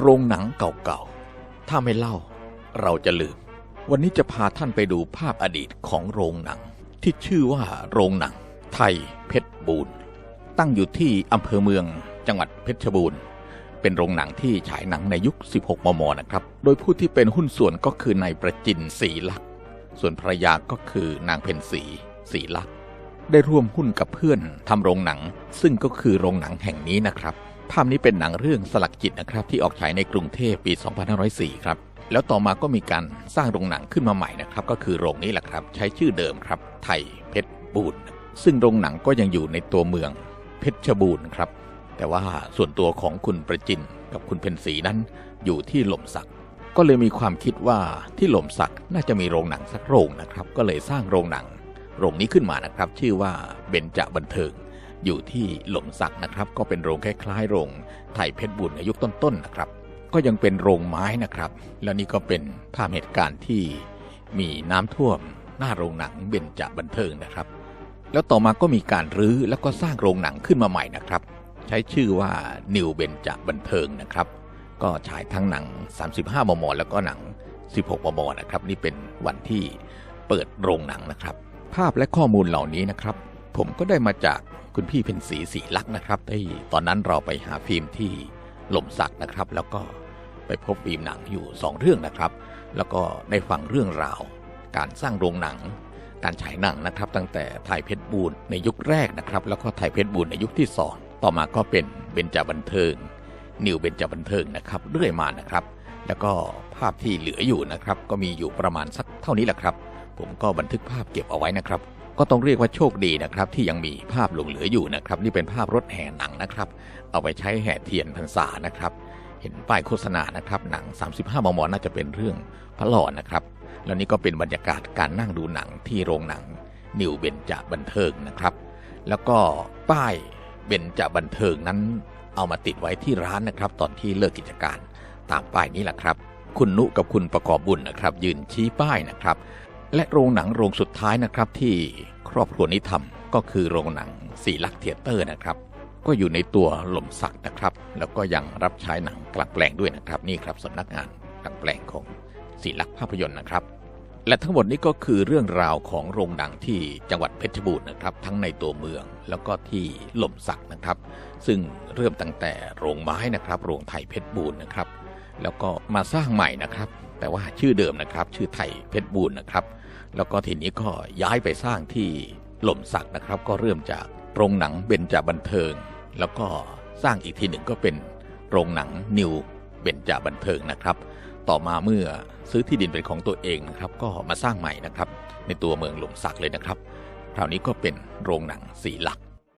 โรงหนังเก่าๆ ถ้าไม่เล่า เราจะลืม วันนี้จะพาท่านไปดูภาพอดีตของโรงหนัง ที่ชื่อว่าโรงหนัง ไทยเพชรบูรณ์ตั้งอยู่ที่อำเภอเมืองจังหวัดเพชรบูรณ์ เป็นโรงหนังที่ฉายหนังในยุค 16 มม นะครับ โดยผู้ที่เป็นหุ้นส่วนก็คือนายประจินศรีลักษณ์ส่วนภรรยาก็คือนางเพ็ญศรีศรีลักษณ์ได้ร่วมหุ้นกับเพื่อนทำโรงหนัง ซึ่งก็คือโรงหนังแห่งนี้นะครับ ภาพนี้เป็นหนังเรื่องสลักจิตนะครับ ที่ออกฉายในกรุงเทพปี 2504 ครับ แล้วต่อมาก็มีการสร้างโรงหนังขึ้นมาใหม่นะครับ ก็คือโรงนี้แหละครับ ใช้ชื่อเดิมครับ ไทยเพชรบูรณ์ซึ่งโรงหนังก็ยังอยู่ในตัวเมืองเพชรบูรณ์ครับ แต่ว่าส่วนตัวของคุณประจินกับคุณเพนสีนั้นอยู่ที่หล่มสัก ก็เลยมีความคิดว่าที่หล่มสักน่าจะมีโรงหนังสักโรงนะครับ ก็เลยสร้างโรงหนัง โรงนี้ขึ้นมานะครับ ชื่อว่าเบญจบันเทิง อยู่ที่หล่มสักนะครับ ก็เป็นโรงคล้ายๆโรงไทยเพชรบุญในยุคต้นๆนะครับ ก็ยังเป็นโรงไม้นะครับ แล้วนี่ก็เป็นภาพเหตุการณ์ที่มีน้ำท่วมหน้าโรงหนังเบญจบันเทิงนะครับ แล้วต่อมาก็มีการรื้อแล้วก็สร้างโรงหนังขึ้นมาใหม่นะครับ ใช้ชื่อว่านิวเบญจบันเทิงนะครับ ก็ฉายทั้งหนัง 35 มม แล้วก็หนัง 16 มม นะครับ นี่เป็นวันที่เปิดโรงหนังนะครับ ภาพและข้อมูลเหล่านี้นะครับ ผมก็ได้มาจากคุณพี่เพ็ญศรีศรีลักษ์นะครับที่ตอนนั้นเราไปหาฟิล์มที่หล่มสักนะครับ แล้วก็ไปพบฟิล์มหนังอยู่ 2 เรื่องนะครับ แล้วก็ได้ฟังเรื่องราว การสร้างโรงหนัง การฉายหนังนะครับ ตั้งแต่ไทยเพชรบูรณ์ในยุคแรกนะครับ แล้วก็ไทยเพชรบูรณ์ในยุคที่สองต่อมาก็เป็นเบญจบันเทิง นิวเบญจบันเทิงนะครับเรื่อยมานะครับ แล้วก็ภาพที่เหลืออยู่นะครับ ก็มีอยู่ประมาณสักเท่านี้แหละครับ ผมก็บันทึกภาพเก็บเอาไว้นะครับ ก็ต้องเรียกว่าโชคดีนะครับ ที่ยังมีภาพหลงเหลืออยู่นะครับ นี่เป็นภาพรถแห่หนังนะครับ เอาไปใช้แห่เทียนพรรษานะครับ เห็นป้ายโฆษณานะครับ หนัง 35 มม น่าจะเป็นเรื่องพระหล่อนะครับ แล้วนี่ก็เป็นบรรยากาศการนั่งดูหนังที่โรงหนังนิวเบญจบันเทิงนะครับ แล้วก็ป้ายเบญจบันเทิงนั้น เอามาติดไว้ที่ร้านนะครับ ตอนที่เลิกกิจการตามป้ายนี้แหละครับ คุณนุกับคุณประกอบบุญนะครับ ยืนชี้ป้ายนะครับ และโรงหนังโรงสุดท้ายนะครับที่ครอบครัวนี้ทำก็คือโรงหนังสีลักเทยเตอร์นะครับ ก็อยู่ในตัวหล่มสักนะครับ แล้วก็ยังรับใช้หนังกลับแปลงด้วยนะครับ นี่ครับสำนักงานกลับแปลงของสีลักภาพยนตร์นะครับ และทั้งหมดนี้ก็คือเรื่องราวของโรงหนังที่จังหวัดเพชรบูรณ์นะครับ ทั้งในตัวเมืองแล้วก็ที่หล่มสักนะครับ ซึ่งเริ่มตั้งแต่โรงไม้นะครับ โรงไทยเพชรบูรณ์นะครับ แล้วก็มาสร้างใหม่นะครับ แต่ว่าชื่อเดิมนะครับ ชื่อไทยเพชรบูรณ์นะครับ แล้วก็ทีนี้ก็ย้ายไปสร้างที่หล่มสักนะครับ ก็เริ่มจากโรงหนังเบญจบันเทิง แล้วก็สร้างอีกทีหนึ่งก็เป็นโรงหนังนิวเบญจบันเทิงนะครับ ต่อมาเมื่อซื้อที่ดินเป็นของตัวเองนะครับ ก็มาสร้างใหม่นะครับ ในตัวเมืองหล่มสักเลยนะครับ คราวนี้ก็เป็นโรงหนังสีหลัก